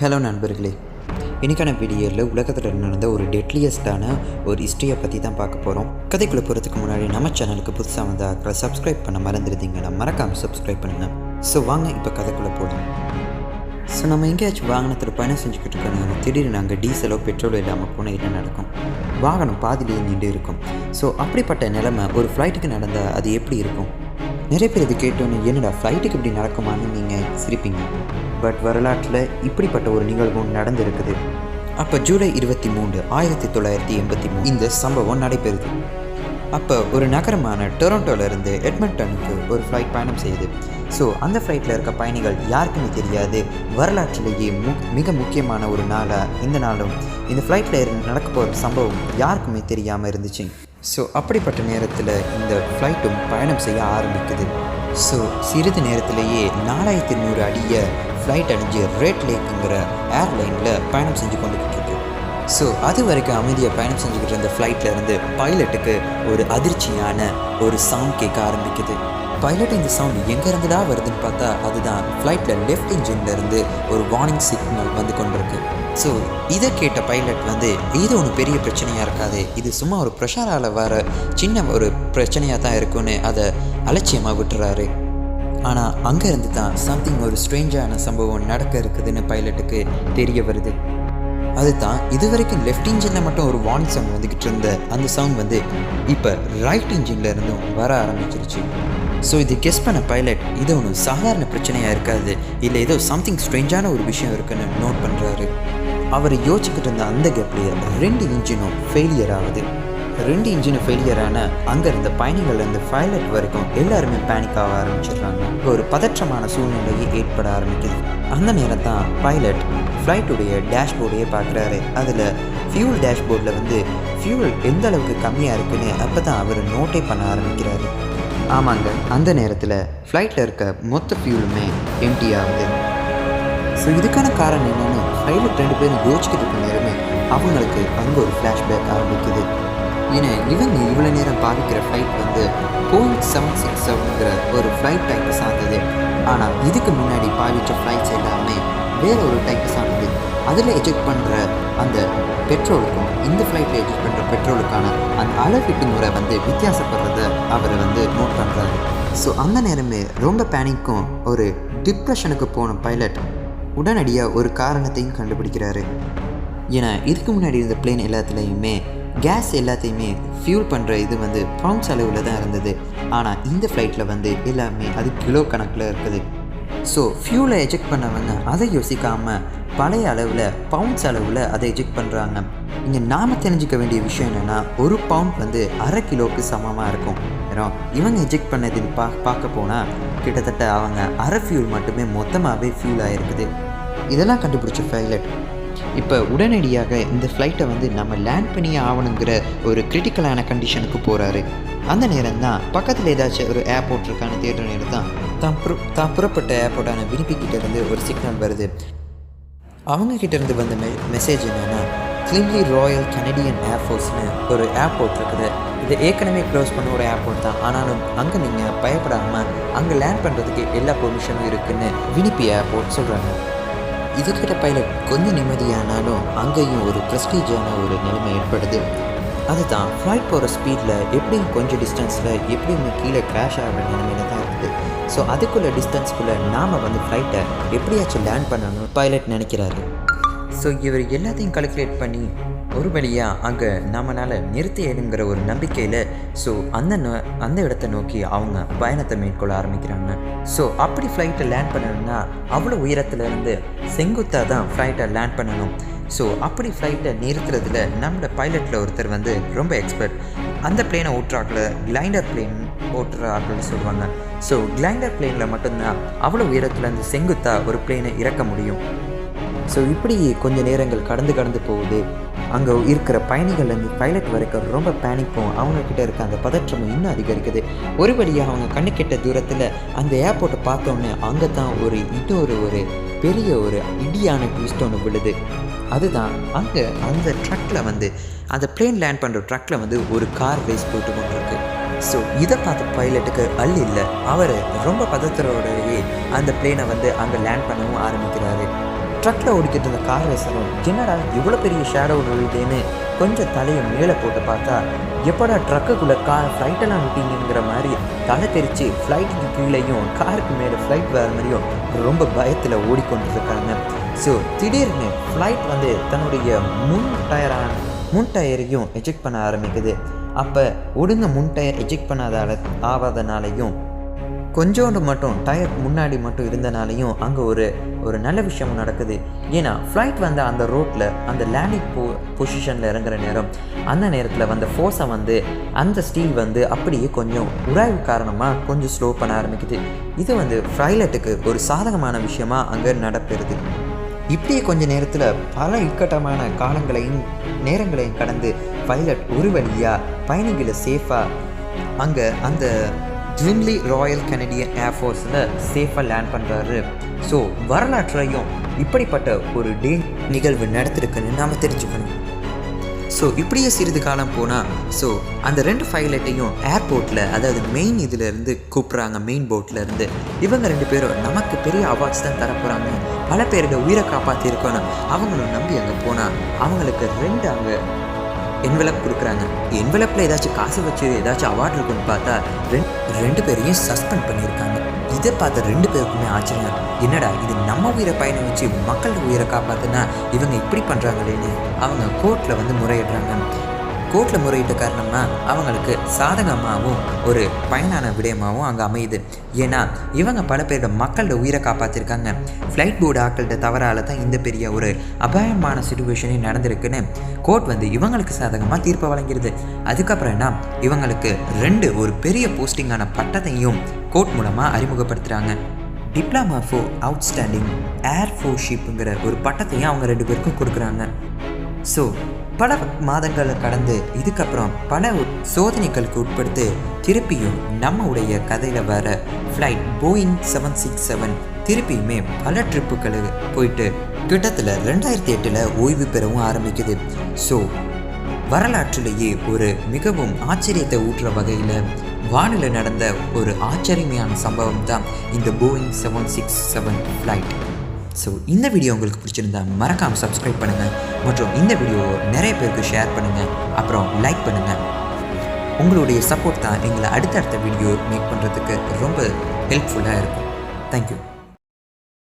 Hello நண்பர்களே. இன்றைக்கான வீடியோவில் உலகத்தில் நடந்த ஒரு டெட்லியஸ்டான ஒரு ஹிஸ்ட்ரியை பற்றி தான் பார்க்க போகிறோம் கதைக்குள்ளே போகிறதுக்கு முன்னாடி நம்ம சேனலுக்கு புதுசாக வந்தாக்கிற சப்ஸ்கிரைப் பண்ண மறந்துருந்தீங்கன்னா மறக்காமல் சப்ஸ்கிரைப் பண்ணுங்கள் ஸோ வாங்க இப்போ கதைக்குள்ளே போகலாம் ஸோ நம்ம எங்கேயாச்சும் வாகனத்தில் பயணம் செஞ்சுக்கிட்டு இருக்கோம் திடீர்னு நாங்கள் டீசலோ பெட்ரோலோ இல்லாமல் போனால் என்ன நடக்கும்? வாகனம் பாதிலேயே நின்று இருக்கும் ஸோ அப்படிப்பட்ட நிலைமை ஒரு ஃப்ளைட்டுக்கு நடந்தால் அது எப்படி இருக்கும்? நிறைய பேர் இது கேட்டோன்னு என்னடா ஃப்ளைட்டுக்கு இப்படி நடக்குமான்னு நீங்கள் சிரிப்பீங்க. பட் வரலாற்றில் இப்படிப்பட்ட ஒரு நிகழ்வும் நடந்திருக்குது. அப்போ ஜூலை இருபத்தி மூன்று ஆயிரத்தி தொள்ளாயிரத்தி எண்பத்தி மூணு இந்த சம்பவம் நடைபெறுது. அப்போ ஒரு நகரமான டொரண்டோலேருந்து எட்மண்டனுக்கு ஒரு ஃப்ளைட் பயணம் செய்யுது. ஸோ அந்த ஃப்ளைட்டில் இருக்க பயணிகள் யாருக்குமே தெரியாது. வரலாற்றிலேயே மு மிக முக்கியமான ஒரு நாளாக இந்த நாளும் இந்த ஃப்ளைட்டில் இருந்து நடக்க போகிற சம்பவம் யாருக்குமே தெரியாமல் இருந்துச்சு. ஸோ அப்படிப்பட்ட நேரத்தில் இந்த ஃப்ளைட்டும் பயணம் செய்ய ஆரம்பிக்குது. ஸோ சிறிது நேரத்திலேயே நாலாயிரத்தி நூறு அடிய ஃப்ளைட் அணிஞ்சு ரெட் லேக்குங்கிற ஏர்லைனில் பயணம் செஞ்சு கொண்டுக்கிட்டு இருக்கு ஸோ அது வரைக்கும் அமைதியாக பயணம் செஞ்சுக்கிட்டு இருந்த ஃப்ளைட்டில் இருந்து பைலட்டுக்கு ஒரு அதிர்ச்சியான ஒரு சவுண்ட் கேட்க ஆரம்பிக்குது. பைலட் இந்த சவுண்ட் எங்கேருந்துடா வருதுன்னு பார்த்தா அதுதான் ஃப்ளைட்டில் லெஃப்ட் இன்ஜின்லேருந்து ஒரு வார்னிங் சிக்னல் வந்து கொண்டிருக்கு. ஸோ இதை கேட்ட பைலட் வந்து இது ஒன்றும் பெரிய பிரச்சனையாக இருக்காது. இது சும்மா ஒரு ப்ரெஷரால் வர சின்ன ஒரு பிரச்சனையாக தான் இருக்கும்னு அதை அலட்சியமாக விட்டுறாரு. ஆனால் அங்கேருந்து தான் சம்திங் ஒரு ஸ்ட்ரேஞ்சான சம்பவம் நடக்க இருக்குதுன்னு பைலட்டுக்கு தெரிய வருது. அது தான் இது வரைக்கும் லெஃப்ட் இன்ஜினில் மட்டும் ஒரு வார்னிங் சவுண்ட் வந்துக்கிட்டு இருந்த அந்த சவுண்ட் வந்து இப்போ ரைட் இன்ஜின்ல இருந்தும் வர ஆரம்பிச்சிருச்சு. ஸோ இது கெஸ் பண்ண பைலட் இது ஒன்றும் சாதாரண பிரச்சனையாக இருக்காது. இல்லை ஏதோ சம்திங் ஸ்ட்ரேஞ்சான ஒரு விஷயம் இருக்குன்னு நோட் பண்ணுறாரு அவர் யோசிச்சுக்கிட்டு இருந்த அந்த கேப்லேயே ரெண்டு இன்ஜினும் ஃபெயிலியர் ஆகுது. ரெண்டு இன்ஜினும் ஃபெயிலியர் ஆன அங்கே இருந்த பயணிகள் இருந்து பைலட் வரைக்கும் எல்லாருமே பேனிக் ஆக ஆரம்பிச்சிடுறாங்க. ஒரு பதற்றமான சூழ்நிலையை ஏற்பட ஆரம்பிக்குது. அந்த நேரம் தான் பைலட் ஃப்ளைட்டுடைய டேஷ்போர்டையே பார்க்குறாரு. அதில் ஃபியூல் டேஷ்போர்டில் வந்து ஃபியூல் எந்த அளவுக்கு கம்மியாக இருக்குன்னு அப்போ தான் அவர் நோட்டே பண்ண ஆரம்பிக்கிறாரு. ஆமாங்க அந்த நேரத்தில் ஃப்ளைட்டில் இருக்க மொத்த ஃபியூலுமே எம்டி ஆகுது. ஸோ இதுக்கான காரணம் என்னென்னு பைலட் ரெண்டு பேரும் யோசிச்சுக்கிட்டு இருக்க நேரமே அவங்களுக்கு அங்கே ஒரு ஃப்ளாஷ்பேக் ஆரம்பிக்குது. ஏன்னா இவங்க இவ்வளோ நேரம் பாவிக்கிற ஃப்ளைட் வந்து போயிங் செவன் சிக்ஸ் செவனுங்கிற ஒரு ஃப்ளைட் டைப்பை சார்ந்தது. ஆனால் இதுக்கு முன்னாடி பாவிச்ச ஃப்ளைட்ஸ் எல்லாமே வேற ஒரு டைப்பை சார்ந்தது. அதில் எஜெக்ட் பண்ணுற அந்த பெட்ரோலுக்கும் இந்த ஃப்ளைட்டில் எஜெக்ட் பண்ணுற பெட்ரோலுக்கான அந்த அளவீட்டு முறை வந்து வித்தியாசப்படுறத அவர் வந்து நோட் பண்ணுறாரு ஸோ அந்த நேரமே ரொம்ப பேனிக்கும் ஒரு டிப்ரெஷனுக்கு போன பைலட் உடனடியாக ஒரு காரணத்தையும் கண்டுபிடிக்கிறாரு. ஏன்னா இதுக்கு முன்னாடி இருந்த பிளேன் எல்லாத்துலேயுமே கேஸ் எல்லாத்தையுமே ஃபியூல் பண்ணுற இது வந்து பவுண்ட்ஸ் அளவில் தான் இருந்தது. ஆனால் இந்த ஃப்ளைட்டில் வந்து எல்லாமே அது கிலோ கணக்கில் இருக்குது. ஸோ ஃபியூலை எஜெக்ட் பண்ணவங்க அதை யோசிக்காமல் பழைய அளவில் பவுண்ட்ஸ் அளவில் அதை எஜெக்ட் பண்ணுறாங்க இங்கே நாம் தெரிஞ்சுக்க வேண்டிய விஷயம் என்னென்னா ஒரு பவுண்ட் வந்து அரை கிலோவுக்கு சமமாக இருக்கும். ஏன்னா இவங்க எஜெக்ட் பண்ணதுன்னு பா பார்க்க போனால் கிட்டத்தட்ட அவங்க அரை ஃபியூல் மட்டுமே மொத்தமாகவே ஃபியூல் ஆகிருக்குது இதெல்லாம் கண்டுபிடிச்ச பைலட் இப்போ உடனடியாக இந்த ஃப்ளைட்டை வந்து நம்ம லேண்ட் பண்ணியே ஆகணுங்கிற ஒரு கிரிட்டிக்கலான கண்டிஷனுக்கு போகிறாரு அந்த நேரம் தான் பக்கத்தில் ஏதாச்சும் ஒரு ஏர்போர்ட் இருக்கான்னு தேடுற நேரம் தான் தான் புற தான் புறப்பட்ட ஏர்போர்ட்டான வினிபி இருந்து ஒரு சிக்னல் வருது. அவங்க கிட்ட இருந்து வந்த மெ மெசேஜ் என்னென்னா கிளிம்லி ராயல் கனடியன் ஏர்ஃபோர்ஸ்னு ஒரு ஏர்போர்ட் இருக்குது. இது ஏற்கனவே க்ளோஸ் பண்ண ஒரு ஏர்போர்ட் தான். ஆனாலும் அங்கே நீங்கள் பயப்படாமல் அங்கே லேண்ட் பண்ணுறதுக்கு எல்லா பெர்மிஷனும் இருக்குன்னு வினிப்பி ஏர்போர்ட் சொல்கிறாங்க இதுக்கிட்ட பைலட் கொஞ்சம் நிம்மதியானாலும் அங்கேயும் ஒரு ப்ரெஸ்டீஜான ஒரு நிலைமை ஏற்படுது. அதுதான் ஃப்ளைட் போகிற ஸ்பீடில் எப்படியும் கொஞ்சம் டிஸ்டன்ஸில் எப்படியுமே கீழே கிராஷ் ஆகிற நிலைமையில தான் இருக்குது. ஸோ அதுக்குள்ள டிஸ்டன்ஸ்குள்ளே நாம் வந்து ஃப்ளைட்டை எப்படியாச்சும் லேண்ட் பண்ணணும்னு பைலட் நினைக்கிறாரு. ஸோ இவர் எல்லாத்தையும் கல்குலேட் பண்ணி ஒரு வழியாக அங்கே நம்மளால் நிறுத்தி எடுங்கிற ஒரு நம்பிக்கையில் ஸோ அந்த நோ- அந்த இடத்த நோக்கி அவங்க பயணத்தை மேற்கொள்ள ஆரம்பிக்கிறாங்க. ஸோ அப்படி ஃப்ளைட்டை லேண்ட் பண்ணணும்னா அவ்வளோ உயரத்துலேருந்து செங்குத்தாக தான் ஃப்ளைட்டை லேண்ட் பண்ணணும். ஸோ அப்படி ஃப்ளைட்டை நிறுத்துறதுல நம்மளோட பைலட்டில் ஒருத்தர் வந்து ரொம்ப எக்ஸ்பர்ட் அந்த பிளேனை ஓட்டுறாக்கில் கிளைண்டர் பிளேன் ஓட்டுற ஆட்கள் சொல்லுவாங்க. ஸோ கிளைண்டர் பிளேனில் மட்டும்தான் அவ்வளோ உயரத்துலேருந்து செங்குத்தாக ஒரு பிளேனை இறக்க முடியும். ஸோ இப்படி கொஞ்ச நேரங்கள் கடந்து கடந்து போகுது. அங்கே இருக்கிற பயணிகள்லேருந்து பைலட் வரைக்கும் ரொம்ப பேனிக்கும் அவங்கக்கிட்ட இருக்க அந்த பதற்றமும் இன்னும் அதிகரிக்குது. ஒரு வழியாக அவங்க கண்ணு கெட்ட தூரத்தில் அந்த ஏர்போர்ட்டை பார்த்தோன்னே அங்கே தான் ஒரு இன்னொரு ஒரு பெரிய ஒரு இடியான ட்விஸ்ட் ஒன்று விழுது. அதுதான் அங்கே அந்த ட்ரக்கில் வந்து அந்த பிளேன் லேண்ட் பண்ணுற ட்ரக்கில் வந்து ஒரு கார் ரேஸ் போட்டு கொண்டிருக்கு. ஸோ இதை பார்த்த பைலட்டுக்கு அல் இல்லை. அவர் ரொம்ப பதற்றோடையே அந்த பிளேனை வந்து அங்கே லேண்ட் பண்ணவும் ஆரம்பிக்கிறாரு. ட்ரக்கில் ஓடிக்கிட்டு இருந்த கார் ரேசரும் என்னடா இவ்வளோ பெரிய ஷேடோ விழுதுன்னு கொஞ்சம் தலையை மேலே போட்டு பார்த்தா எப்படா ட்ரக்குக்குள்ளே கார் ஃப்ளைட்டெல்லாம் விட்டீங்கிற மாதிரி தலை தெரித்து ஃப்ளைட்டுக்கு கீழேயும் காருக்கு மேலே ஃப்ளைட் வேறு மாதிரியும் ரொம்ப பயத்தில் ஓடிக்கொண்டிருக்காங்க. ஸோ திடீர்னு ஃப்ளைட் வந்து தன்னுடைய முன் டயரான முன் டயரையும் எஜெக்ட் பண்ண ஆரம்பிக்குது. அப்போ ஒடுங்க முன் டயர் எஜெக்ட் பண்ணாத ஆகாதனாலையும் கொஞ்சோண்டு மட்டும் டயர் முன்னாடி மட்டும் இருந்தனாலையும் அங்கே ஒரு ஒரு நல்ல விஷயம் நடக்குது. ஏன்னா ஃப்ளைட் வந்த அந்த ரோட்டில் அந்த லேண்டிங் போ பொசிஷனில் இறங்குற நேரம் அந்த நேரத்தில் வந்த ஃபோர்ஸை வந்து அந்த ஸ்டீல் வந்து அப்படியே கொஞ்சம் உராய்வு காரணமாக கொஞ்சம் ஸ்லோ பண்ண ஆரம்பிக்குது. இது வந்து ஃப்ளைலட்டுக்கு ஒரு சாதகமான விஷயமா அங்கே நடப்பெறுது இப்படியே கொஞ்ச நேரத்தில் பல இக்கட்டமான காலங்களையும் நேரங்களையும் கடந்து பைலட் ஒரு வழியாக பயணிகளை சேஃபாக அங்கே அந்த ஜின்லி ராயல் கனடியன் ஏர்ஃபோர்ஸில் சேஃபாக லேண்ட் பண்ணுறாரு ஸோ வரலாற்றையும் இப்படிப்பட்ட ஒரு டே நிகழ்வு நடத்திருக்குன்னு நாம் தெரிஞ்சுக்கணும். ஸோ இப்படியே சிறிது காலம் போனால் ஸோ அந்த ரெண்டு பைலட்டையும் ஏர்போர்ட்டில் அதாவது மெயின் இதிலிருந்து கூப்பிட்றாங்க மெயின் போட்டில் இருந்து இவங்க ரெண்டு பேரும் நமக்கு பெரிய அவார்ட்ஸ் தான் தரப்போகிறாங்க பல பேருக்கு உயிரை காப்பாற்றிருக்கணும் அவங்களும் நம்பி அங்கே போனால் அவங்களுக்கு ரெண்டு அங்கே என்வலப் கொடுக்குறாங்க. என்வலப்பில் ஏதாச்சும் காசு வச்சு ஏதாச்சும் அவார்ட் இருக்குன்னு பார்த்தா ரெண்டு ரெண்டு பேரையும் சஸ்பெண்ட் பண்ணியிருக்காங்க. இதை பார்த்த ரெண்டு பேருக்குமே ஆச்சரியம். என்னடா இது நம்ம உயிரை பயணம் வச்சு மக்கள் உயிரை காப்பாத்துனா இவங்க இப்படி பண்ணுறாங்களேன்னு அவங்க கோர்ட்டில் வந்து முறையிடுறாங்க. கோர்ட்டில் முறையிட்ட காரணமாக அவங்களுக்கு சாதகமாகவும் ஒரு பயனான விடயமாகவும் அங்கே அமையுது. ஏன்னா இவங்க பல பேரோட மக்களோட உயிரை காப்பாற்றிருக்காங்க ஃப்ளைட் போர்டு ஆக்கள்கிட்ட தவறால் தான் இந்த பெரிய ஒரு அபாயமான சுச்சுவேஷனே நடந்திருக்குன்னு கோர்ட் வந்து இவங்களுக்கு சாதகமாக தீர்ப்பை வழங்கிடுது அதுக்கப்புறம் என்ன? இவங்களுக்கு ரெண்டு ஒரு பெரிய போஸ்டிங்கான பட்டத்தையும் கோர்ட் மூலமாக அறிமுகப்படுத்துகிறாங்க டிப்ளமா ஃபோர் அவுட்ஸ்டாண்டிங் ஏர் ஃபோர்ஷிப்புங்கிற ஒரு பட்டத்தையும் அவங்க ரெண்டு பேருக்கும் கொடுக்குறாங்க. ஸோ பல மாதங்களை கடந்து இதுக்கப்புறம் பல சோதனைகளுக்கு உட்படுத்து திருப்பியும் நம்ம உடைய கதையில் வர flight Boeing seven six seven திருப்பியுமே பல ட்ரிப்புகளுக்கு போயிட்டு கிட்டத்தில் ரெண்டாயிரத்தி எட்டில் ஓய்வு பெறவும் ஆரம்பிக்குது. ஸோ வரலாற்றிலேயே ஒரு மிகவும் ஆச்சரியத்தை ஊற்றுற வகையில் வானில் நடந்த ஒரு ஆச்சரியமையான சம்பவம் தான் இந்த Boeing seven six seven flight so இந்த வீடியோ உங்களுக்கு பிடிச்சிருந்தா மறக்காமல் சப்ஸ்கிரைப் பண்ணுங்கள் மற்றும் இந்த வீடியோவை நிறைய பேருக்கு ஷேர் பண்ணுங்கள் அப்புறம் லைக் பண்ணுங்கள் உங்களுடைய சப்போர்ட் தான் எங்களை அடுத்தடுத்த வீடியோ மேக் பண்ணுறதுக்கு ரொம்ப ஹெல்ப்ஃபுல்லாக இருக்கும். தேங்க்யூ